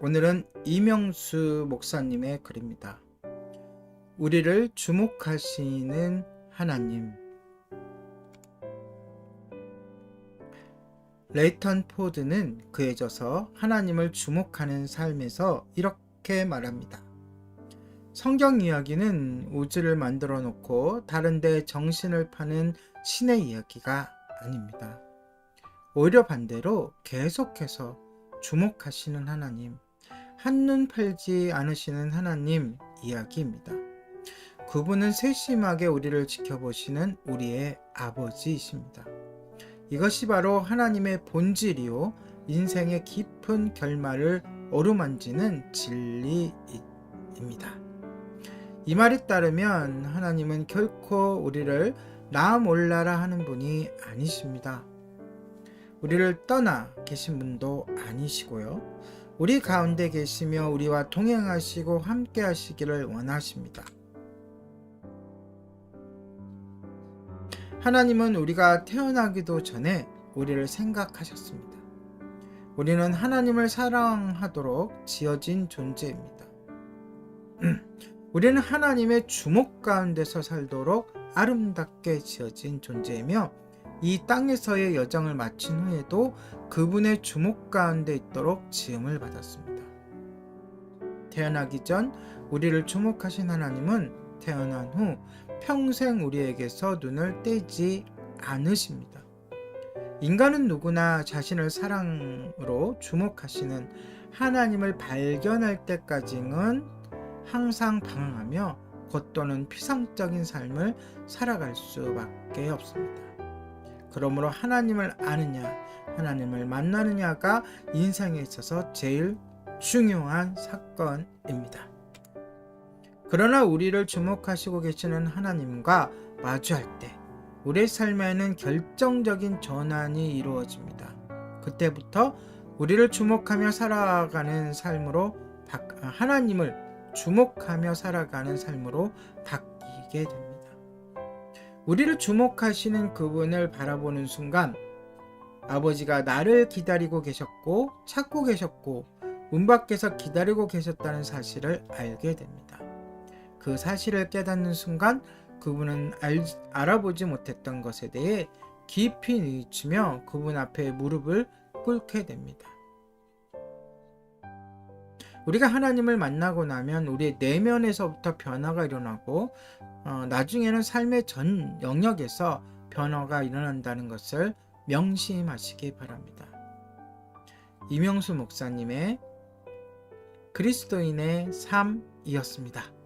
오늘은 이명수 목사님의 글입니다. 우리를 주목하시는 하나님. 레이턴 포드는 그에 져서 하나님을 주목하는 삶에서 이렇게 말합니다. 성경 이야기는 우주를 만들어 놓고 다른데 정신을 파는 신의 이야기가 아닙니다. 오히려 반대로 계속해서 주목하시는 하나님, 한눈 팔지 않으시는 하나님 이야기입니다. 그분은 세심하게 우리를 지켜보시는 우리의 아버지이십니다. 이것이 바로 하나님의 본질이요, 인생의 깊은 결말을 어루만지는 진리입니다. 이 말에 따르면 하나님은 결코 우리를 나 몰라라 하는 분이 아니십니다. 우리를 떠나 계신 분도 아니시고요. 우리 가운데 계시며 우리와 동행하시고 함께 하시기를 원하십니다. 하나님은 우리가 태어나기도 전에 우리를 생각하셨습니다. 우리는 하나님을 사랑하도록 지어진 존재입니다. 우리는 하나님의 주목 가운데서 살도록 아름답게 지어진 존재이며 이 땅에서의 여정을 마친 후에도 그분의 주목 가운데 있도록 지음을 받았습니다. 태어나기 전 우리를 주목하신 하나님은 태어난 후 평생 우리에게서 눈을 떼지 않으십니다. 인간은 누구나 자신을 사랑으로 주목하시는 하나님을 발견할 때까지는 항상 방황하며 겉도는 피상적인 삶을 살아갈 수밖에 없습니다. 그러므로 하나님을 아느냐, 하나님을 만나느냐가 인생에 있어서 제일 중요한 사건입니다. 그러나 우리를 주목하시고 계시는 하나님과 마주할 때 우리의 삶에는 결정적인 전환이 이루어집니다. 그때부터 우리를 주목하며 살아가는 삶으로 하나님을 주목하며 살아가는 삶으로 바뀌게 됩니다. 우리를 주목하시는 그분을 바라보는 순간 아버지가 나를 기다리고 계셨고 찾고 계셨고 문 밖에서 기다리고 계셨다는 사실을 알게 됩니다. 그 사실을 깨닫는 순간 그분은 알, 알아보지 못했던 것에 대해 깊이 뉘우치며 그분 앞에 무릎을 꿇게 됩니다. 우리가 하나님을 만나고 나면 우리의 내면에서부터 변화가 일어나고 어, 나중에는 삶의 전 영역에서 변화가 일어난다는 것을 명심하시기 바랍니다. 이명수 목사님의 그리스도인의 삶이었습니다.